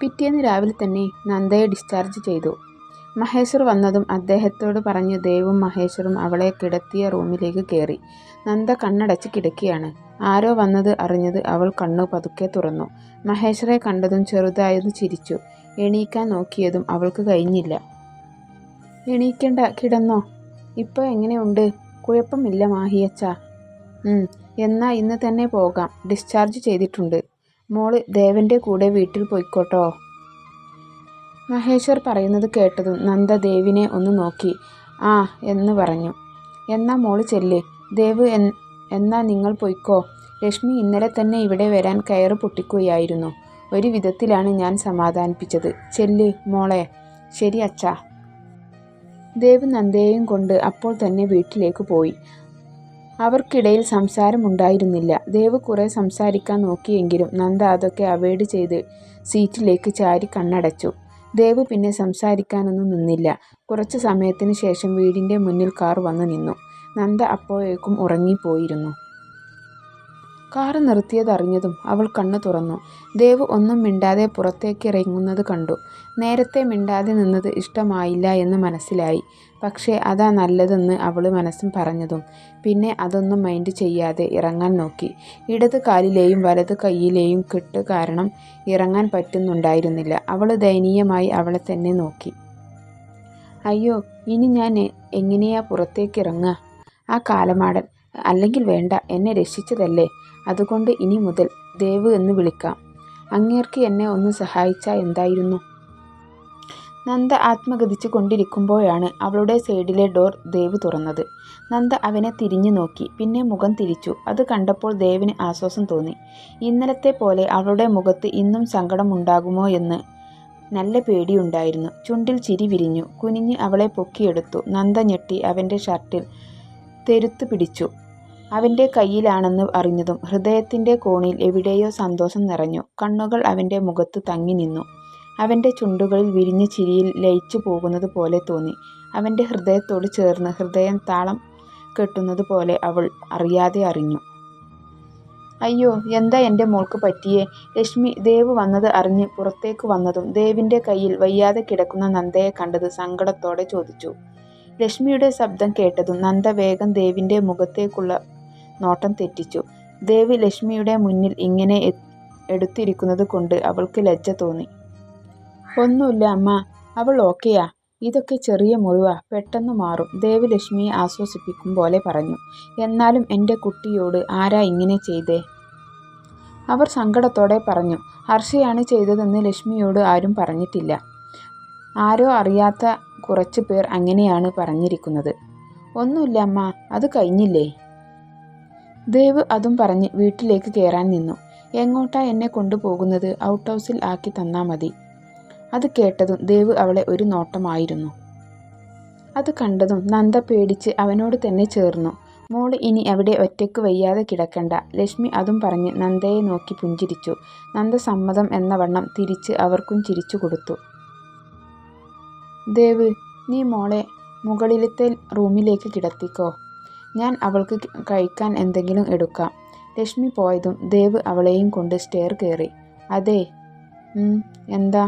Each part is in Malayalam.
പിറ്റേന്ന് രാവിലെ തന്നെ നന്ദയെ ഡിസ്ചാർജ് ചെയ്തു. മഹേശ്വർ വന്നതും അദ്ദേഹത്തോട് പറഞ്ഞ് ദേവും മഹേശ്വറും അവളെ കിടത്തിയ റൂമിലേക്ക് കയറി നന്ദ കണ്ണടച്ച് കിടക്കുകയാണ്. ആരോ വന്നത് അറിഞ്ഞത് അവൾ കണ്ണു പതുക്കെ തുറന്നു. മഹേശ്വറെ കണ്ടതും ചെറുതായൊന്ന് ചിരിച്ചു. എണീക്കാൻ നോക്കിയതും അവൾക്ക് കഴിഞ്ഞില്ല. എണീക്കണ്ട കിടന്നോ. ഇപ്പൊ എങ്ങനെയുണ്ട്. കുഴപ്പമില്ല മാഹിയച്ച എന്നാ ഇന്ന് തന്നെ പോകാം. ഡിസ്ചാർജ് ചെയ്തിട്ടുണ്ട്. മോൾ ദേവന്റെ കൂടെ വീട്ടിൽ പോയിക്കോട്ടോ മഹേശ്വർ പറയുന്നത് കേട്ടതും നന്ദ ദേവിനെ ഒന്ന് നോക്കി ആ എന്ന് പറഞ്ഞു. എന്നാ മോൾ ചെല്ല്. ദേവ് എന്നാ നിങ്ങൾ പൊയ്ക്കോ. ലക്ഷ്മി ഇന്നലെ തന്നെ ഇവിടെ വരാൻ കയറ് പൊട്ടിക്കുകയായിരുന്നു. ഒരു വിധത്തിലാണ് ഞാൻ സമാധാനിപ്പിച്ചത്. ചെല്ല് മോളെ. ശരി അച്ഛാ. ദേവ് നന്ദയെയും കൊണ്ട് അപ്പോൾ തന്നെ വീട്ടിലേക്ക് പോയി. അവർക്കിടയിൽ സംസാരമുണ്ടായിരുന്നില്ല. ദേവ് കുറെ സംസാരിക്കാൻ നോക്കിയെങ്കിലും നന്ദ അതൊക്കെ അവോയ്ഡ് ചെയ്ത് സീറ്റിലേക്ക് ചാരി കണ്ണടച്ചു. ദേവ് പിന്നെ സംസാരിക്കാനൊന്നും നിന്നില്ല. കുറച്ച് സമയത്തിന് ശേഷം വീടിന്റെ മുന്നിൽ കാർ വന്നു നിന്നു. നന്ദ അപ്പോഴേക്കും ഉറങ്ങിപ്പോയിരുന്നു. കാർ നിർത്തിയതറിഞ്ഞതും അവൾ കണ്ണു തുറന്നു. ദേവ് ഒന്നും മിണ്ടാതെ പുറത്തേക്ക് ഇറങ്ങുന്നത് കണ്ടു. നേരത്തെ മിണ്ടാതെ നിന്നത് ഇഷ്ടമായില്ല എന്ന് മനസ്സിലായി. പക്ഷേ അതാ നല്ലതെന്ന് അവൾ മനസ്സും പറഞ്ഞതും പിന്നെ അതൊന്നും മൈൻഡ് ചെയ്യാതെ ഇറങ്ങാൻ നോക്കി. ഇടത് കാലിലെയും വലത് കയ്യിലെയും കെട്ട് കാരണം ഇറങ്ങാൻ പറ്റുന്നുണ്ടായിരുന്നില്ല. അവൾ ദയനീയമായി അവളെ തന്നെ നോക്കി. അയ്യോ ഇനി ഞാൻ എങ്ങനെയാ പുറത്തേക്ക് ഇറങ്ങുക ആ കാലമാടൻ. അല്ലെങ്കിൽ വേണ്ട എന്നെ രക്ഷിച്ചതല്ലേ. അതുകൊണ്ട് ഇനി മുതൽ ദേവ് എന്ന് വിളിക്കാം. അങ്ങേർക്ക് എന്നെ ഒന്ന് സഹായിച്ചാൽ എന്തായിരുന്നു. നന്ദ ആത്മഗതിച്ചു കൊണ്ടിരിക്കുമ്പോഴാണ് അവളുടെ സൈഡിലെ ഡോർ ദേവ് തുറന്നത്. നന്ദ അവനെ തിരിഞ്ഞു നോക്കി. പിന്നെ മുഖം തിരിച്ചു. അത് കണ്ടപ്പോൾ ദേവിന് ആശ്വാസം തോന്നി. ഇന്നലത്തെ പോലെ അവളുടെ മുഖത്ത് ഇന്നും സങ്കടമുണ്ടാകുമോ എന്ന് നല്ല പേടിയുണ്ടായിരുന്നു. ചുണ്ടിൽ ചിരി വിരിഞ്ഞു. കുനിഞ്ഞ് അവളെ പൊക്കിയെടുത്തു. നന്ദ ഞെട്ടി അവന്റെ ഷർട്ടിൽ തെരുത്തു പിടിച്ചു. അവന്റെ കയ്യിലാണെന്ന് അറിഞ്ഞതും ഹൃദയത്തിന്റെ കോണിൽ എവിടെയോ സന്തോഷം നിറഞ്ഞു. കണ്ണുകൾ അവന്റെ മുഖത്ത് തങ്ങി നിന്നു. അവന്റെ ചുണ്ടുകളിൽ വിരിഞ്ഞ ചിരിയിൽ ലയിച്ചു പോകുന്നത് പോലെ തോന്നി. അവന്റെ ഹൃദയത്തോട് ചേർന്ന് ഹൃദയം താളം കെട്ടുന്നത് പോലെ അവൾ അറിയാതെ അറിഞ്ഞു. അയ്യോ എന്താ എന്റെ മോൾക്ക് പറ്റിയേ. ലക്ഷ്മി ദേവ് വന്നത് അറിഞ്ഞ് പുറത്തേക്ക് വന്നതും ദേവിന്റെ കയ്യിൽ വയ്യാതെ കിടക്കുന്ന നന്ദയെ കണ്ടത് സങ്കടത്തോടെ ചോദിച്ചു. ലക്ഷ്മിയുടെ ശബ്ദം കേട്ടതും നന്ദ വേഗം ദേവിന്റെ മുഖത്തേക്കുള്ള നോട്ടം തെറ്റിച്ചു. ദേവി ലക്ഷ്മിയുടെ മുന്നിൽ ഇങ്ങനെ എടുത്തിരിക്കുന്നത് കൊണ്ട് അവൾക്ക് ലജ്ജ തോന്നി. ഒന്നുമില്ല അമ്മ അവൾ ഓക്കെയാ. ഇതൊക്കെ ചെറിയ മുറിവാ. പെട്ടെന്ന് മാറും ദേവി ലക്ഷ്മിയെ ആശ്വസിപ്പിക്കും പോലെ പറഞ്ഞു. എന്നാലും എന്റെ കുട്ടിയോട് ആരാ ഇങ്ങനെ ചെയ്തേ. അവർ സങ്കടത്തോടെ പറഞ്ഞു. ഹർഷയാണ് ചെയ്തതെന്ന് ലക്ഷ്മിയോട് ആരും പറഞ്ഞിട്ടില്ല. ആരോ അറിയാത്ത കുറച്ച് പേർ അങ്ങനെയാണ് പറഞ്ഞിരിക്കുന്നത്. ഒന്നുമില്ല അമ്മ അത് കഴിഞ്ഞില്ലേ. ദേവ് അതും പറഞ്ഞ് വീട്ടിലേക്ക് കയറാൻ നിന്നു. എങ്ങോട്ടാ എന്നെ കൊണ്ടുപോകുന്നത്. ഔട്ട് ഹൗസിൽ ആക്കി തന്നാ മതി. അത് കേട്ടതും ദേവ് അവളെ ഒരു നോട്ടമായിരുന്നു. അത് കണ്ടതും നന്ദ പേടിച്ച് അവനോട് തന്നെ ചേർന്നു. മോൾ ഇനി അവിടെ ഒറ്റയ്ക്ക് വയ്യാതെ കിടക്കണ്ട. ലക്ഷ്മി അതും പറഞ്ഞ് നന്ദയെ നോക്കി പുഞ്ചിരിച്ചു. നന്ദ സമ്മതം എന്ന വണ്ണം തിരിച്ച് അവർക്കും ചിരിച്ചു കൊടുത്തു. ദേവ് നീ മോളെ മുകളിലത്തെ റൂമിലേക്ക് കിടത്തിക്കോ. ഞാൻ അവൾക്ക് കഴിക്കാൻ എന്തെങ്കിലും എടുക്കാം. ലക്ഷ്മി പോയതും ദേവ് അവളെയും കൊണ്ട് സ്റ്റെയർ കയറി അതെ എന്താ.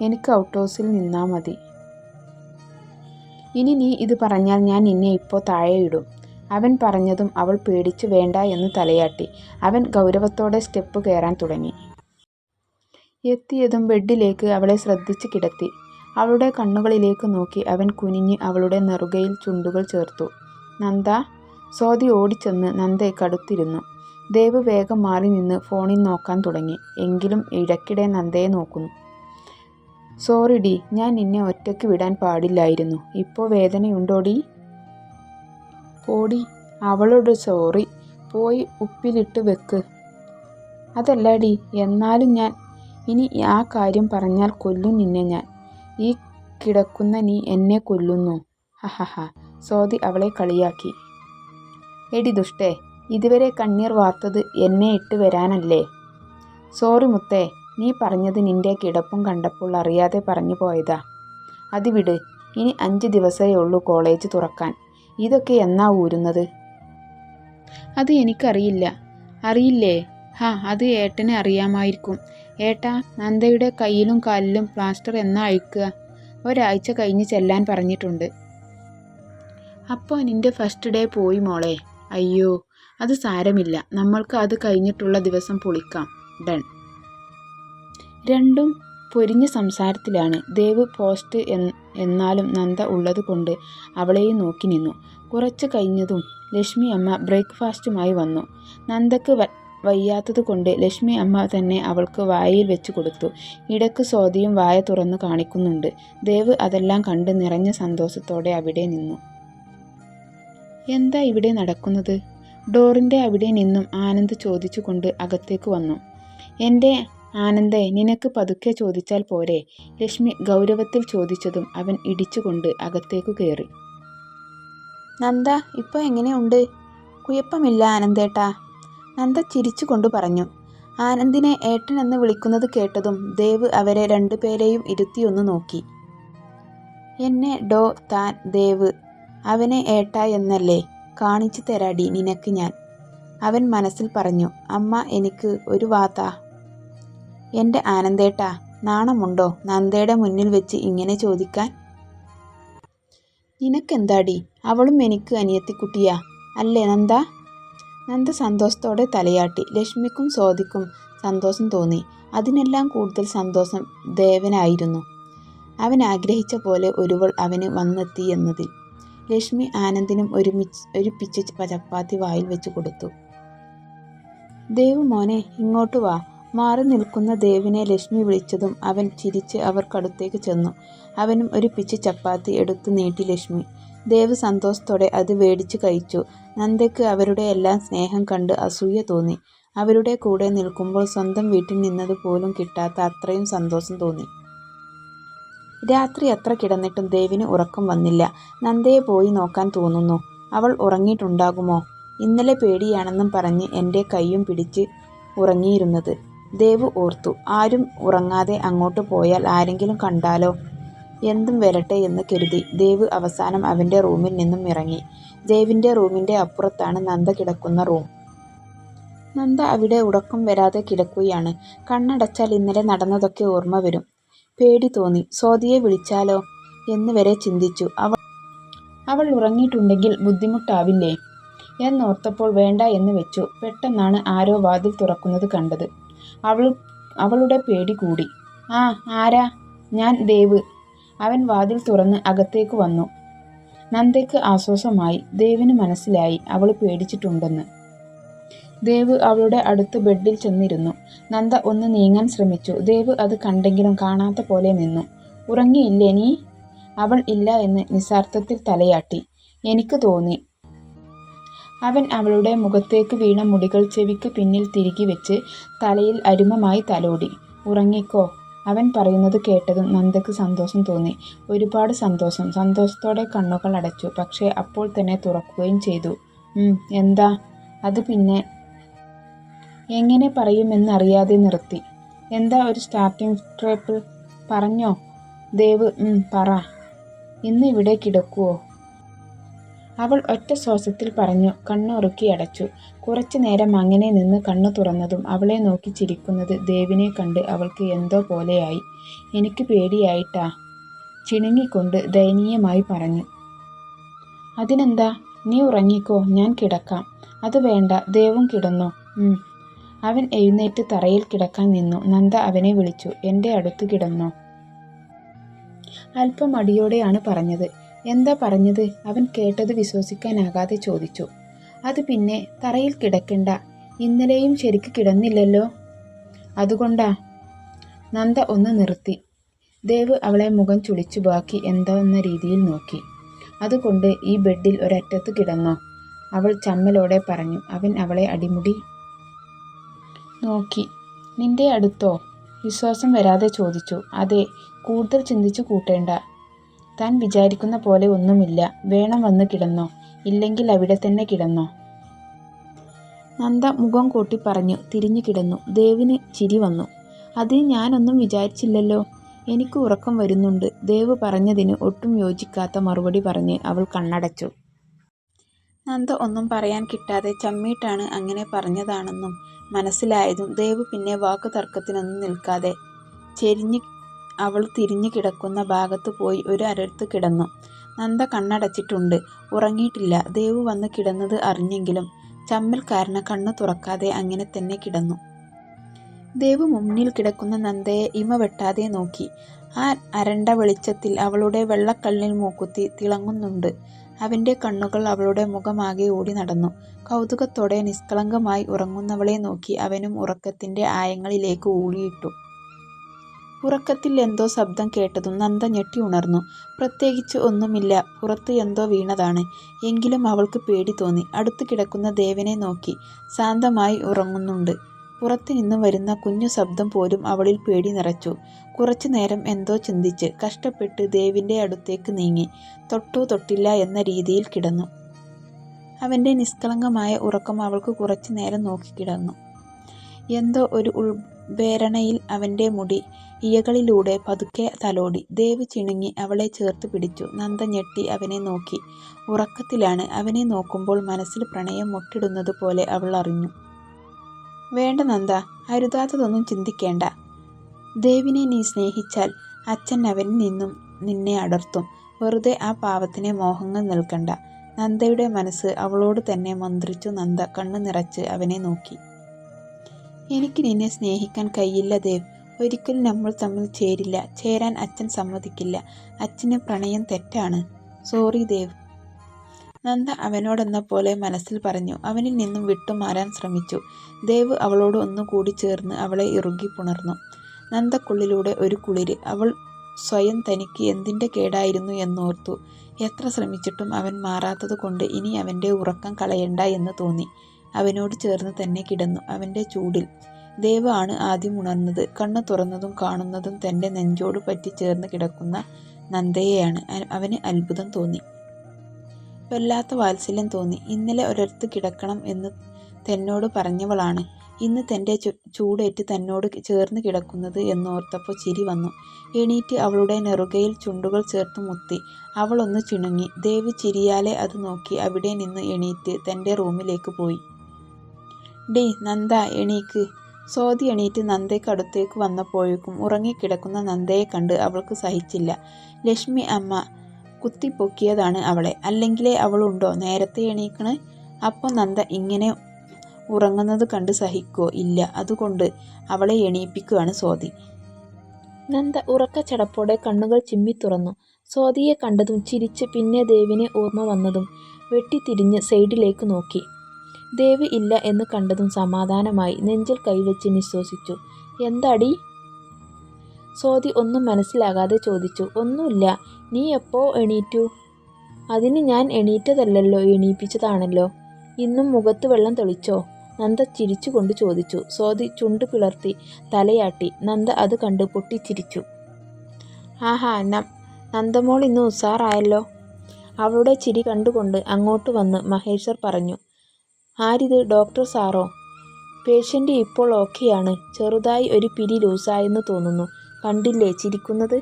എനിക്ക് ഔട്ട് ഹൗസിൽ നിന്നാ മതി. ഇനി നീ ഇത് പറഞ്ഞാൽ ഞാൻ നിന്നെ താഴെ ഇടും അവൻ പറഞ്ഞതും അവൾ പേടിച്ച് വേണ്ട എന്ന് തലയാട്ടി. അവൻ ഗൗരവത്തോടെ സ്റ്റെപ്പ് കയറാൻ തുടങ്ങി. എത്തിയതും ബെഡിലേക്ക് അവളെ ശ്രദ്ധിച്ച് കിടത്തി. അവളുടെ കണ്ണുകളിലേക്ക് നോക്കി അവൻ കുനിഞ്ഞ് അവളുടെ നെറുകയിൽ ചുണ്ടുകൾ ചേർത്തു. നന്ദാ. സ്വാതി ഓടിച്ചെന്ന് നന്ദയെ കടുത്തിരുന്നു ദേവ് വേഗം മാറി നിന്ന് ഫോണിൽ നോക്കാൻ തുടങ്ങി. എങ്കിലും ഇടയ്ക്കിടെ നന്ദയെ നോക്കുന്നു. സോറി ഡി ഞാൻ നിന്നെ ഒറ്റയ്ക്ക് വിടാൻ പാടില്ലായിരുന്നു. ഇപ്പോൾ വേദനയുണ്ടോ ഡി പോടി അവളോട് സോറി. പോയി ഉപ്പിലിട്ട് വെക്ക്. അതല്ല ഡി എന്നാലും ഞാൻ ഇനി ആ കാര്യം പറഞ്ഞാൽ കൊല്ലും നിന്നെ ഞാൻ. ഈ കിടക്കുന്ന നീ എന്നെ കൊല്ലുന്നു ഹഹഹ സ്വാതി അവളെ കളിയാക്കി. എടി ദുഷ്ടേ. ഇതുവരെ കണ്ണീർ വാർത്തത് എന്നെ ഇട്ട് വരാനല്ലേ. സോറി മുത്തേ. നീ പറഞ്ഞത് നിന്റെ കിടപ്പും കണ്ടപ്പോൾ അറിയാതെ പറഞ്ഞു പോയതാ. അത് വിട്. ഇനി അഞ്ച് ദിവസമേ ദിവസേയുള്ളൂ കോളേജ് തുറക്കാൻ. ഇതൊക്കെ എന്നാ ഊരുന്നത്. അത് എനിക്കറിയില്ല. അറിയില്ലേ. ഹാ അത് ഏട്ടനെ അറിയാമായിരിക്കും. ഏട്ടാ നന്ദയുടെ കയ്യിലും കാലിലും പ്ലാസ്റ്റർ എന്നാ അഴിക്കുക ഒരാഴ്ച കഴിഞ്ഞ് ചെല്ലാൻ പറഞ്ഞിട്ടുണ്ട് അപ്പോൾ നിന്റെ ഫസ്റ്റ് ഡേ പോയി മോളെ. അയ്യോ അത് സാരമില്ല. നമ്മൾക്ക് അത് കഴിഞ്ഞിട്ടുള്ള ദിവസം പൊളിക്കാം. ഡൺ രണ്ടും പൊരിഞ്ഞ സംസാരത്തിലാണ്. ദേവ് പോസ്റ്റ് എന്നാലും നന്ദ ഉള്ളത് കൊണ്ട് അവളെയും നോക്കി നിന്നു. കുറച്ച് കഴിഞ്ഞതും ലക്ഷ്മി അമ്മ ബ്രേക്ക്ഫാസ്റ്റുമായി വന്നു. നന്ദക്ക് വയ്യാത്തത് കൊണ്ട് ലക്ഷ്മി അമ്മ തന്നെ അവൾക്ക് വായിൽ വെച്ച് കൊടുത്തു. ഇടയ്ക്ക് സ്വാതിയും വായ തുറന്നു കാണിക്കുന്നുണ്ട്. ദേവ് അതെല്ലാം കണ്ട് നിറഞ്ഞ സന്തോഷത്തോടെ അവിടെ നിന്നു. എന്താ ഇവിടെ നടക്കുന്നത്? ഡോറിന്റെ അവിടെ നിന്നും ആനന്ദ് ചോദിച്ചുകൊണ്ട് അകത്തേക്ക് വന്നു. എന്റെ ആനന്ദേ നിനക്ക് പതുക്കെ ചോദിച്ചാൽ പോരെ. ലക്ഷ്മി ഗൗരവത്തിൽ ചോദിച്ചതും അവൻ ഇടിച്ചുകൊണ്ട് അകത്തേക്ക് കയറി. നന്ദ ഇപ്പോൾ എങ്ങനെയുണ്ട്? കുഴപ്പമില്ല ആനന്ദേട്ടാ. നന്ദ ചിരിച്ചുകൊണ്ട് പറഞ്ഞു. ആനന്ദിനെ ഏട്ടൻ എന്ന് വിളിക്കുന്നത് കേട്ടതും ദേവ് അവരെ രണ്ടുപേരെയും ഇരുത്തിയൊന്ന് നോക്കി. എന്നെ ഡോ താൻ ദേവ് അവനെ ഏട്ടാ എന്നല്ലേ? കാണിച്ചു തരാടി നിനക്ക് ഞാൻ. അവൻ മനസ്സിൽ പറഞ്ഞു അമ്മ എനിക്ക് ഒരു വാത്ത എന്റെ ആനന്ദേട്ടാ നാണമുണ്ടോ നന്ദയുടെ മുന്നിൽ വെച്ച് ഇങ്ങനെ ചോദിക്കാൻ? നിനക്കെന്താടി? അവളും എനിക്ക് അനിയത്തിക്കുട്ടിയാ. അല്ലേ നന്ദ? നന്ദ സന്തോഷത്തോടെ തലയാട്ടി. ലക്ഷ്മിക്കും സ്വാതിക്കും സന്തോഷം തോന്നി. അതിനെല്ലാം കൂടുതൽ സന്തോഷം ദേവനായിരുന്നു. അവൻ ആഗ്രഹിച്ച പോലെ ഒരുവൾ അവന് വന്നെത്തി എന്നതിൽ. ലക്ഷ്മി ആനന്ദിനും ഒരുമിച്ച് ഒരു പിച്ച ചപ്പാത്തി വായിൽ വെച്ച് കൊടുത്തു. ദേവ് മോനെ ഇങ്ങോട്ട് വാ. മാറി നിൽക്കുന്ന ദേവിനെ ലക്ഷ്മി വിളിച്ചതും അവൻ ചിരിച്ച് അവർക്കടുത്തേക്ക് ചെന്നു. അവനും ഒരു പിച്ച് ചപ്പാത്തി എടുത്തു നീട്ടി ലക്ഷ്മി. ദേവ് സന്തോഷത്തോടെ അത് വേടിച്ചു കഴിച്ചു. നന്ദയ്ക്ക് അവരുടെ എല്ലാം സ്നേഹം കണ്ട് അസൂയ തോന്നി. അവരുടെ കൂടെ നിൽക്കുമ്പോൾ സ്വന്തം വീട്ടിൽ നിന്നത് പോലും കിട്ടാത്ത അത്രയും സന്തോഷം തോന്നി. രാത്രി അത്ര കിടന്നിട്ടും ദേവിന് ഉറക്കം വന്നില്ല. നന്ദയെ പോയി നോക്കാൻ തോന്നുന്നു. അവൾ ഉറങ്ങിയിട്ടുണ്ടാകുമോ? ഇന്നലെ പേടിയാണെന്നും പറഞ്ഞ് എന്റെ കൈയും പിടിച്ച് ഉറങ്ങിയിരുന്നത്. ദേവ് ഓർത്തു ആരും ഉറങ്ങാതെ അങ്ങോട്ട് പോയാൽ ആരെങ്കിലും കണ്ടാലോ? എന്തും വരട്ടെ എന്ന് കരുതി ദേവ് അവസാനം അവന്റെ റൂമിൽ നിന്നും ഇറങ്ങി. ദേവിന്റെ റൂമിന്റെ അപ്പുറത്താണ് നന്ദ കിടക്കുന്ന റൂം. നന്ദ അവിടെ ഉടക്കം വരാതെ കിടക്കുകയാണ്. കണ്ണടച്ചാൽ ഇന്നലെ നടന്നതൊക്കെ ഓർമ്മ വരും. പേടി തോന്നി. സ്വാതിയെ വിളിച്ചാലോ? എന്ന് വരെ ചിന്തിച്ചു. അവൾ അവൾ ഉറങ്ങിയിട്ടുണ്ടെങ്കിൽ ബുദ്ധിമുട്ടാവില്ലേ? എന്നോർത്തപ്പോൾ വേണ്ട എന്ന് വെച്ചു. പെട്ടെന്നാണ് ആരോ വാതിൽ തുറക്കുന്നത് കണ്ടത്. അവൾ അവളുടെ പേടി കൂടി. ആ ആരാ? ഞാൻ ദേവ്. അവൻ വാതിൽ തുറന്ന് അകത്തേക്ക് വന്നു. നന്ദയ്ക്ക് ആശ്വാസമായി. ദേവിന് മനസ്സിലായി. അവൾ പേടിച്ചിട്ടുണ്ടെന്ന്. ദേവ് അവളുടെ അടുത്ത് ബെഡിൽ ചെന്നിരുന്നു. നന്ദ ഒന്ന് നീങ്ങാൻ ശ്രമിച്ചു. ദേവ് അത് കണ്ടെങ്കിലും കാണാത്ത പോലെ നിന്നു. ഉറങ്ങിയില്ലേ നീ? അവൾ ഇല്ല എന്ന് നിസാർത്ഥത്തിൽ തലയാട്ടി. എനിക്ക് തോന്നി. അവൻ അവളുടെ മുഖത്തേക്ക് വീണ മുടികൾ ചെവിക്ക് പിന്നിൽ തിരികെ വെച്ച് തലയിൽ അരുമമായി തലോടി. ഉറങ്ങിക്കോ. അവൻ പറയുന്നത് കേട്ടതും നന്ദയ്ക്ക് സന്തോഷം തോന്നി. ഒരുപാട് സന്തോഷം. സന്തോഷത്തോടെ കണ്ണുകൾ അടച്ചു. പക്ഷേ അപ്പോൾ തന്നെ തുറക്കുകയും ചെയ്തു. എന്താ? അത് പിന്നെ എങ്ങനെ പറയുമെന്നറിയാതെ നിർത്തി. എന്താ ഒരു സ്റ്റാർട്ടിംഗ് ട്രേപ്പ് പറഞ്ഞോ. ദേവ് പറ. ഇന്ന് ഇവിടെ കിടക്കുവോ? അവൾ ഒറ്റ ശ്വാസത്തിൽ പറഞ്ഞു. കണ്ണുറുക്കി അടച്ചു. കുറച്ചു നേരം അങ്ങനെ നിന്ന് കണ്ണു തുറന്നതും അവളെ നോക്കി ചിരിക്കുന്നത് ദേവിനെ കണ്ട് അവൾക്ക് എന്തോ പോലെയായി. എനിക്ക് പേടിയായിട്ടാ. ചിണുങ്ങിക്കൊണ്ട് ദയനീയമായി പറഞ്ഞു. അതിനെന്താ? നീ ഉറങ്ങിക്കോ. ഞാൻ കിടക്കാം. അത് വേണ്ട. ദേവും കിടന്നോ. അവൻ എഴുന്നേറ്റ് തറയിൽ കിടക്കാൻ നിന്നു. നന്ദ അവനെ വിളിച്ചു എന്റെ അടുത്ത് കിടന്നോ? അല്പം അടിയോടെയാണ് പറഞ്ഞത്. എന്താ പറഞ്ഞത്? അവൻ കേട്ടത് വിശ്വസിക്കാനാകാതെ ചോദിച്ചു. അത് പിന്നെ തറയിൽ കിടക്കണ്ട. ഇന്നലെയും ശരിക്ക് കിടന്നില്ലല്ലോ? അതുകൊണ്ടാ? നന്ദ ഒന്ന് നിർത്തി. ദേവ് അവളെ മുഖം ചുളിച്ചു ബാക്കി എന്താ രീതിയിൽ നോക്കി. അതുകൊണ്ട് ഈ ബെഡിൽ ഒരറ്റത്ത് കിടന്നോ? അവൾ ചമ്മലോടെ പറഞ്ഞു. അവൻ അവളെ അടിമുടി നോക്കി. നിന്റെ അടുത്തോ? വിശ്വാസം വരാതെ ചോദിച്ചു. അതെ കൂടുതൽ ചിന്തിച്ചു കൂട്ടേണ്ട. താൻ വിചാരിക്കുന്ന പോലെ ഒന്നുമില്ല. വേണം വന്ന് കിടന്നോ. ഇല്ലെങ്കിൽ അവിടെ തന്നെ കിടന്നോ. നന്ദ മുഖം കൂട്ടി പറഞ്ഞു. തിരിഞ്ഞു കിടന്നു. ദേവിന് ചിരി വന്നു. അതിന് ഞാനൊന്നും വിചാരിച്ചില്ലല്ലോ. എനിക്ക് ഉറക്കം വരുന്നുണ്ട്. ദേവ് പറഞ്ഞതിന് ഒട്ടും യോജിക്കാത്ത മറുപടി പറഞ്ഞ് അവൾ കണ്ണടച്ചു. നന്ദ ഒന്നും പറയാൻ കിട്ടാതെ ചമ്മീട്ടാണ് അങ്ങനെ പറഞ്ഞതാണെന്നും മനസ്സിലായതും ദേവ് പിന്നെ വാക്കു തർക്കത്തിനൊന്നും നിൽക്കാതെ ചെരിഞ്ഞ് അവൾ തിരിഞ്ഞു കിടക്കുന്ന ഭാഗത്ത് പോയി ഒരു അരത്ത് കിടന്നു. നന്ദ കണ്ണടച്ചിട്ടുണ്ട്. ഉറങ്ങിയിട്ടില്ല. ദേവ് വന്ന് കിടന്നത് അറിഞ്ഞെങ്കിലും ചമ്മൽ കാരണം കണ്ണു തുറക്കാതെ അങ്ങനെ തന്നെ കിടന്നു. ദേവ് മുന്നിൽ കിടക്കുന്ന നന്ദയെ ഇമ വെട്ടാതെ നോക്കി. ആ അരണ്ട വെളിച്ചത്തിൽ അവളുടെ വെള്ളക്കള്ളിൽ മൂക്കുത്തി തിളങ്ങുന്നുണ്ട്. അവന്റെ കണ്ണുകൾ അവളുടെ മുഖമാകെ ഓടി നടന്നു. കൗതുകത്തോടെ നിഷ്കളങ്കമായി ഉറങ്ങുന്നവളെ നോക്കി അവനും ഉറക്കത്തിന്റെ ആയങ്ങളിലേക്ക് ഊളിയിട്ടു. ഉറക്കത്തിൽ എന്തോ ശബ്ദം കേട്ടതും നന്ദ ഞെട്ടി ഉണർന്നു. പ്രത്യേകിച്ച് ഒന്നുമില്ല. പുറത്ത് എന്തോ വീണതാണ്. എങ്കിലും അവൾക്ക് പേടി തോന്നി. അടുത്തു കിടക്കുന്ന ദേവനെ നോക്കി. ശാന്തമായി ഉറങ്ങുന്നുണ്ട്. പുറത്ത് നിന്ന് വരുന്ന കുഞ്ഞു ശബ്ദം പോലും അവളിൽ പേടി നിറച്ചു. കുറച്ചു നേരം എന്തോ ചിന്തിച്ച് കഷ്ടപ്പെട്ട് ദേവിന്റെ അടുത്തേക്ക് നീങ്ങി. തൊട്ടു തൊട്ടില്ല എന്ന രീതിയിൽ കിടന്നു. അവന്റെ നിഷ്കളങ്കമായ ഉറക്കം അവൾക്ക് കുറച്ചു നേരം നോക്കിക്കിടന്നു. എന്തോ ഒരു ഉൾവേരണയിൽ അവന്റെ മുടി ഇയകളിലൂടെ പതുക്കെ തലോടി. ദേവി ചിണുങ്ങി അവളെ ചേർത്ത് പിടിച്ചു. നന്ദ ഞെട്ടി അവനെ നോക്കി. ഉറക്കത്തിലാണ്. അവനെ നോക്കുമ്പോൾ മനസ്സിൽ പ്രണയം മുട്ടിടുന്നത് പോലെ അവൾ അറിഞ്ഞു. വേണ്ട നന്ദ അരുതാത്തതൊന്നും ചിന്തിക്കേണ്ട. ദേവിനെ നീ സ്നേഹിച്ചാൽ അച്ഛൻ അവനിൽ നിന്നും നിന്നെ അടർത്തും. വെറുതെ ആ പാവത്തിനെ മോഹങ്ങൾ നിൽക്കണ്ട നന്ദയുടെ മനസ്സ് അവളോട് തന്നെ മന്ത്രിച്ചു നന്ദ കണ്ണു നിറച്ച് അവനെ നോക്കി. എനിക്ക് നിന്നെ സ്നേഹിക്കാൻ കഴിയില്ല ദേവ്. ഒരിക്കലും നമ്മൾ തമ്മിൽ ചേരില്ല. ചേരാൻ അച്ഛൻ സമ്മതിക്കില്ല. അച്ഛന് പ്രണയം തെറ്റാണ്. സോറി ദേവ്. നന്ദ അവനോടെന്ന പോലെ മനസ്സിൽ പറഞ്ഞു. അവനിൽ നിന്നും വിട്ടുമാറാൻ ശ്രമിച്ചു. ദേവ് അവളോട് ഒന്നുകൂടി ചേർന്ന് അവളെ ഇറുകി പുണർന്നു. നന്ദക്കുള്ളിലൂടെ ഒരു കുളിര്. അവൾ സ്വയം തനിക്ക് എന്തിന്റെ കേടായിരുന്നു എന്നോർത്തു. എത്ര ശ്രമിച്ചിട്ടും അവൻ മാറാത്തതുകൊണ്ട് ഇനി അവന്റെ ഉറക്കം കളയണ്ട എന്ന് തോന്നി. അവനോട് ചേർന്ന് തന്നെ കിടന്നു. അവന്റെ ചൂടിൽ. ദേവ് ആണ് ആദ്യം ഉണർന്നത്. കണ്ണ് തുറന്നതും കാണുന്നതും തന്റെ നെഞ്ചോട് പറ്റി ചേർന്ന് കിടക്കുന്ന നന്ദയെയാണ്. അവന് അത്ഭുതം തോന്നി. വല്ലാത്ത വാത്സല്യം തോന്നി. ഇന്നലെ ഒരിടത്ത് കിടക്കണം എന്ന് തന്നോട് പറഞ്ഞവളാണ് ഇന്ന് തന്റെ ചൂടേറ്റ് തന്നോട് ചേർന്ന് കിടക്കുന്നത് എന്നോർത്തപ്പോൾ ചിരി വന്നു. എണീറ്റ് അവളുടെ നെറുകയിൽ ചുണ്ടുകൾ ചേർത്ത് മുത്തി. അവളൊന്ന് ചിണുങ്ങി. ദേവ് ചിരിയാലെ അത് നോക്കി അവിടെ നിന്ന് എണീറ്റ് തന്റെ റൂമിലേക്ക് പോയി. ഡേ നന്ദ എണീക്ക്. സ്വാതി എണീറ്റ് നന്ദയ്ക്ക് അടുത്തേക്ക് വന്നപ്പോഴേക്കും ഉറങ്ങിക്കിടക്കുന്ന നന്ദയെ കണ്ട് അവൾക്ക് സഹിച്ചില്ല. ലക്ഷ്മി അമ്മ കുത്തിപ്പൊക്കിയതാണ് അവളെ. അല്ലെങ്കിലേ അവളുണ്ടോ നേരത്തെ എണീക്കണേ അപ്പൊ നന്ദ ഇങ്ങനെ ഉറങ്ങുന്നത് കണ്ട് സഹിക്കോ ഇല്ല. അതുകൊണ്ട് അവളെ എണീപ്പിക്കുകയാണ് സ്വാതി. നന്ദ ഉറക്കച്ചടപ്പോടെ കണ്ണുകൾ ചിമ്മി തുറന്നു സ്വാതിയെ കണ്ടതും ചിരിച്ച് പിന്നെ ദേവിനെ ഓർമ്മ വന്നതും വെട്ടിത്തിരിഞ്ഞ് സൈഡിലേക്ക് നോക്കി. ദേവി ഇല്ല എന്ന് കണ്ടതും സമാധാനമായി. നെഞ്ചിൽ കൈവച്ച് നിശ്വസിച്ചു. എന്താടീ? സ്വാതി ഒന്നും മനസ്സിലാകാതെ ചോദിച്ചു. ഒന്നുമില്ല നീ എപ്പോ എണീറ്റു? അതിന് ഞാൻ എണീറ്റതല്ലല്ലോ എണീപ്പിച്ചതാണല്ലോ. ഇന്നും മുഖത്ത് വെള്ളം തെളിച്ചോ? നന്ദ ചിരിച്ചുകൊണ്ട് ചോദിച്ചു. സ്വാതി ചുണ്ട് പിളർത്തി തലയാട്ടി. നന്ദ അത് കണ്ട് പൊട്ടിച്ചിരിച്ചു. ആഹാ നന്ദമോൾ ഇന്ന് ഉസാറായല്ലോ അവളുടെ ചിരി കണ്ടുകൊണ്ട് അങ്ങോട്ട് വന്ന് മഹേശ്വർ പറഞ്ഞു. ആരിത് ഡോക്ടർ സാറോ? പേഷ്യന്റ് ഇപ്പോൾ ഓക്കെയാണ്. ചെറുതായി ഒരു പിരി ലൂസായെന്ന് തോന്നുന്നു. കണ്ടില്ലേ ചിരിക്കുന്നത്.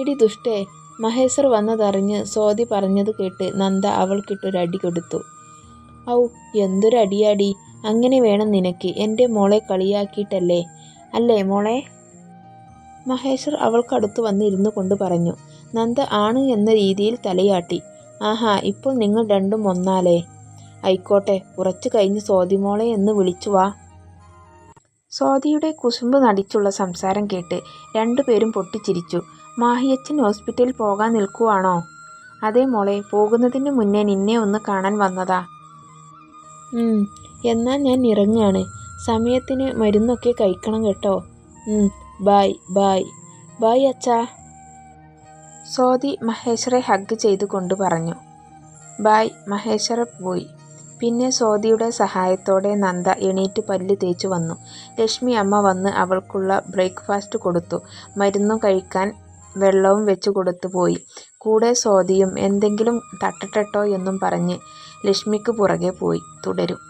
എടി ദുഷ്ടേ. മഹേശ്വർ വന്നതറിഞ്ഞ് സ്വാതി പറഞ്ഞത് കേട്ട് നന്ദ അവൾക്കിട്ടൊരടി കൊടുത്തു. ഔ എന്തൊരടിയാടി അങ്ങനെ വേണം നിനക്ക്. എന്റെ മോളെ കളിയാക്കിയിട്ടല്ലേ. അല്ലേ മോളെ. മഹേശ്വർ അവൾക്കടുത്ത് വന്ന് ഇരുന്നുകൊണ്ട് പറഞ്ഞു. നന്ദ ആണ് എന്ന രീതിയിൽ തലയാട്ടി. ആഹാ ഇപ്പോൾ നിങ്ങൾ രണ്ടും ഒന്നാലേ. ആയിക്കോട്ടെ കുറച്ച് കഴിഞ്ഞ് സ്വാതിമോളെ എന്ന് വിളിച്ചു വാ. സ്വാതിയുടെ കുശുമ്പ് നടിച്ചുള്ള സംസാരം കേട്ട് രണ്ടുപേരും പൊട്ടിച്ചിരിച്ചു. മാഹിയച്ചൻ ഹോസ്പിറ്റലിൽ പോകാൻ നിൽക്കുവാണോ? അതേ മോളെ. പോകുന്നതിന് മുന്നേ നിന്നെ ഒന്ന് കാണാൻ വന്നതാ. എന്നാൽ എന്നാ ഞാൻ ഇറങ്ങാണ്. സമയത്തിന് മരുന്നൊക്കെ കഴിക്കണം കേട്ടോ. ബായ് ബായ് ബായ് അച്ഛാ. സ്വാതി മഹേശ്വറെ ഹഗ് ചെയ്തുകൊണ്ട് പറഞ്ഞു. ബായ് മഹേശ്വര പോയി. പിന്നെ സ്വാതിയുടെ സഹായത്തോടെ നന്ദ എണീറ്റ് പല്ല് തേച്ചു വന്നു. ലക്ഷ്മി അമ്മ വന്ന് അവൾക്കുള്ള ബ്രേക്ക്ഫാസ്റ്റ് കൊടുത്തു. മരുന്നു കഴിക്കാൻ വെള്ളവും വെച്ച് കൊടുത്തു പോയി. കൂടെ സ്വാതിയും എന്തെങ്കിലും തട്ടട്ടെട്ടോ എന്നും പറഞ്ഞ് ലക്ഷ്മിക്ക് പുറകെ പോയി. തുടരും.